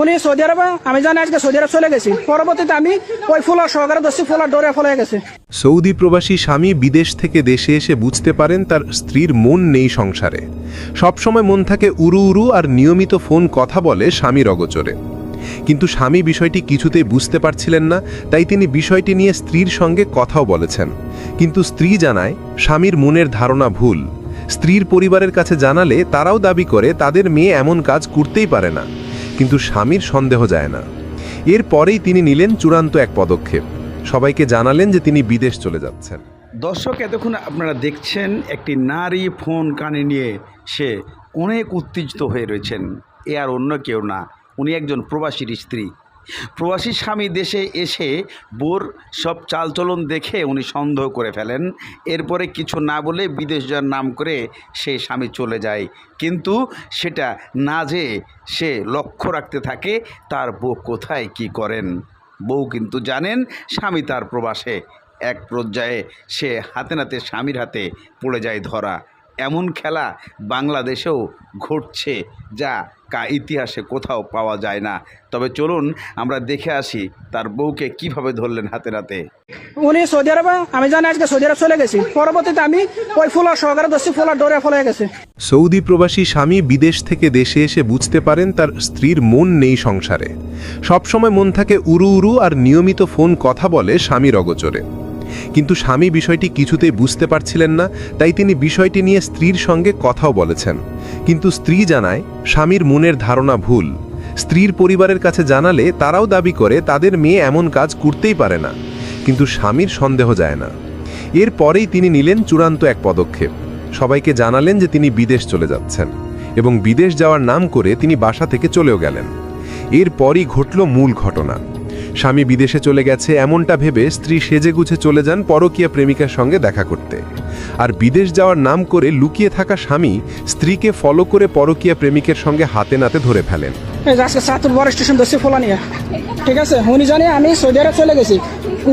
উনি সৌদি আরবে, আমি জানি আজকে সৌদি আরব চলে গেছি। পরবর্তীতে আমি ওই ফুলার সহকারে ধরছি, ফুলার ডোরে ফলে গেছে। সৌদি প্রবাসী স্বামী বিদেশ থেকে দেশে এসে বুঝতে পারেন তার স্ত্রীর মন নেই সংসারে। সবসময় মন থাকে উরু উরু আর নিয়মিত ফোন কথা বলে স্বামীর অগোচরে। কিন্তু স্বামী বিষয়টি কিছুতেই বুঝতে পারছিলেন না, তাই তিনি বিষয়টি নিয়ে স্ত্রীর সঙ্গে কথাও বলেছেন। কিন্তু স্ত্রী জানায়, স্বামীর মনের ধারণা ভুল। স্ত্রীর পরিবারের কাছে জানালে তারাও দাবি করে, তাদের মেয়ে এমন কাজ করতেই পারে না। কিন্তু স্বামীর সন্দেহ যায় না। এরপরেই তিনি নিলেন চূড়ান্ত এক পদক্ষেপ। সবাইকে জানালেন যে তিনি বিদেশ চলে যাচ্ছেন। দর্শক, এতক্ষণ আপনারা দেখছেন একটি নারী ফোন কানে নিয়ে সে অনেক উত্তেজিত হয়ে রয়েছেন। এ আর অন্য কেউ না, উনি একজন প্রবাসীর স্ত্রী। প্রবাসী স্বামী দেশে এসে বোর সব চালচলন দেখে উনি সন্দেহ করে ফেলেন। এরপরে কিছু না বলে বিদেশ যাওয়ার নাম করে সেই স্বামী চলে যায়। কিন্তু সেটা না যে সে লক্ষ্য রাখতে থাকে, তার বউ কোথায়, কি করেন? বউ কিন্তু জানেন স্বামী তার প্রবাসে। এক পর্যায়ে সে হাতে নাতে স্বামীর হাতে পড়ে যায় ধরা। এমন খেলা বাংলাদেশেও ঘটছে যা কা ইতিহাসে কোথাও পাওয়া যায় না। তবে চলুন আমরা দেখে আসি তার বউকে কীভাবে ধরলেন হাতে নাতে। উনি সৌদি আরবে আমি জানি আজকে সৌদি আরব চলে গেছি। পরবর্তীতে আমি ওই ফুলার সহকারে ধরছি ফুলার ডোরে ফলে গেছে। সৌদি প্রবাসী স্বামী বিদেশ থেকে দেশে এসে বুঝতে পারেন তার স্ত্রীর মন নেই সংসারে। সবসময় মন থাকে উরু উরু আর নিয়মিত ফোন কথা বলে স্বামীর অগোচরে। কিন্তু স্বামী বিষয়টি কিছুতেই বুঝতে পারছিলেন না, তাই তিনি বিষয়টি নিয়ে স্ত্রীর সঙ্গে কথাও বলেছেন। কিন্তু স্ত্রী জানায়, স্বামীর মনের ধারণা ভুল। স্ত্রীর পরিবারের কাছে জানালে তারাও দাবি করে, তাদের মেয়ে এমন কাজ করতেই পারে না। কিন্তু স্বামীর সন্দেহ যায় না। এরপরেই তিনি নিলেন চূড়ান্ত এক পদক্ষেপ। সবাইকে জানালেন যে তিনি বিদেশ চলে যাচ্ছেন এবং বিদেশ যাওয়ার নাম করে তিনি বাসা থেকে চলেও গেলেন। এরপরই ঘটল মূল ঘটনা। স্বামী বিদেশে চলে গেছে এমনটা ভেবে স্ত্রী সেজেগুছে চলে যান পরকীয়া প্রেমিকার সঙ্গে দেখা করতে। আর বিদেশ যাওয়ার নাম করে লুকিয়ে থাকা স্বামী স্ত্রীকে ফলো করে পরকীয়া প্রেমিকের সঙ্গে হাতে নাতে ধরে ফেলেন। আজকে সাতুর বড় স্টেশন ধরছি ফুলা নিয়ে ঠিক আছে? উনি জানে আমি সৌদি আরব চলে গেছি।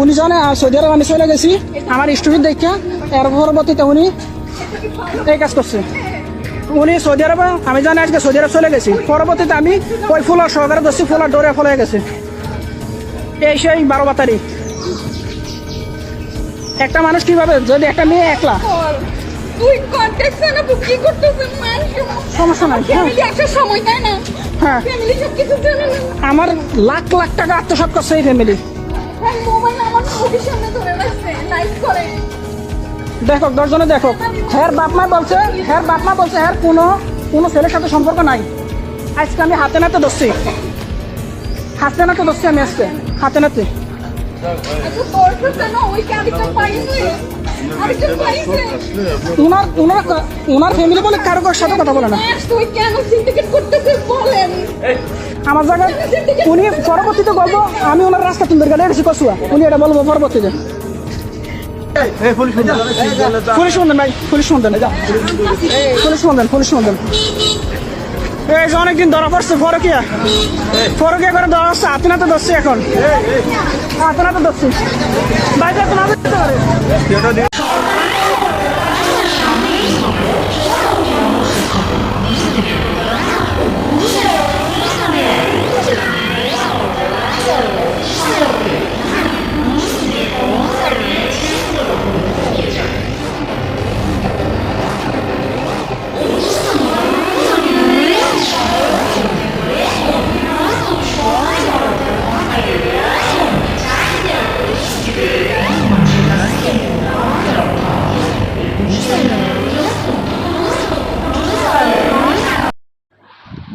উনি জানে সৌদি আরব আমি চলে গেছি। আমার স্টুডেন্ট দেখা এর পরবর্তীতে উনি এই কাজ করছে। উনি সৌদি আরবে, আমি জানি আজকে সৌদি আরব চলে গেছি। পরবর্তীতে আমি ওই ফুলার সহকারে ধরছি, ফুলার ডোরে ফলে গেছে। এই সেই বারো বাতারি। একটা মানুষ কীভাবে? যদি একটা মেয়ে একলা। সমস্যা নাই, হ্যাঁ। হ্যাঁ। আমার লাখ লাখ টাকা আত্মসাৎ করছে এই ফ্যামিলি দেখো দশজনে দেখো হ্যার বাপ মা বলছে হ্যার বাপ মা বলছে হ্যার কোনো কোনো ছেলের সাথে সম্পর্ক নাই। আজকে আমি হাতে নাতে ধরছি। হাতে নাতে ধরছি আমি আজকে। হাতে নাতে। তোর কাছে না ওই আরেকটা পাইছে। ওনার ওনার ওনার ফ্যামিলি বলে কারও কারোর সাথে কথা বলে না। আমার জায়গায় উনি পরবর্তীতে বলব আমি ওনার রাস্তা তুলতে গেলে এসে কসুয়া উনি এটা বলব পরবর্তীতে। পুলিশ বন্ধন ভাই পুলিশ বন্ধন পুলিশ বন্ধন পুলিশ বন্ধন এই যে অনেকদিন ধরা পড়ছে, ফরকিয়া। ফরকিয়া করে ধরা হচ্ছে হাতে নাতে ধরছি এখন। হাতে নাতে ধরছি। বাইরে তো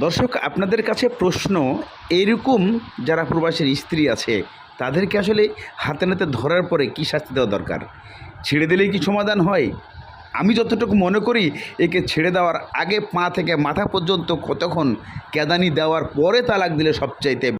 দর্শক, আপনাদের কাছে প্রশ্ন, এরকম যারা প্রবাসের স্ত্রী আছে, তাদেরকে আসলে হাতে নাতে ধরার পরে কি শাস্তি দেওয়া দরকার? ছেড়ে দিলেই কি সমাধান হয়? আমি যতটুকু মনে করি, একে ছেড়ে দেওয়ার আগে পা থেকে মাথা পর্যন্ত কতক্ষণ কেদানি দেওয়ার পরে তালাক দিলে সবচাইতে